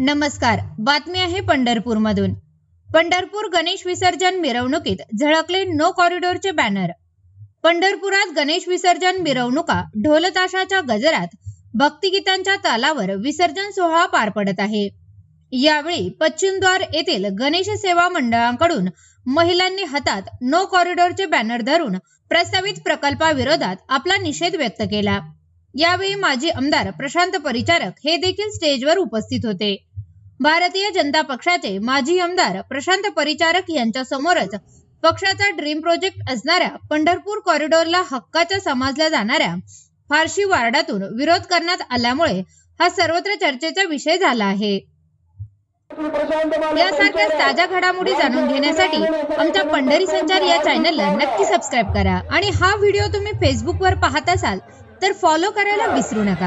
नमस्कार. बातमी आहे पंढरपूरमधून. पंढरपूर गणेश विसर्जन मिरवणुकीत झळकले नो कॉरिडॉरचे बॅनर पंढरपुरात गणेश विसर्जन मिरवणुका ढोलताशाच्या गजरात भक्तिगीतांच्या तालावर विसर्जन सोहळा पार पडत आहे. यावेळी पश्चिमद्वार येथील गणेश सेवा मंडळांकडून महिलांनी हातात नो कॉरिडॉरचे बॅनर धरून प्रस्तावित प्रकल्पाविरोधात आपला निषेध व्यक्त केला. यावेळी माजी आमदार प्रशांत परिचारक हे देखील स्टेजवर उपस्थित होते. भारतीय जनता पक्षाचे माजी आमदार प्रशांत परिचारक यांच्या समोरच पक्षाचा ड्रीम प्रोजेक्ट असणाऱ्या पंढरपूर कॉरिडॉरला हक्काच्या समजल्या जाणाऱ्या फारशी वार्डातून विरोध करण्यात आल्यामुळे हा सर्वत्र चर्चेचा विषय झाला आहे. यासारख्या ताज्या घडामोडी जाणून घेण्यासाठी आमच्या पंढरी संचार या चॅनलला नक्की सबस्क्राईब करा आणि हा व्हिडिओ तुम्ही फेसबुकवर पाहत असाल तर फॉलो करायला विसरू नका.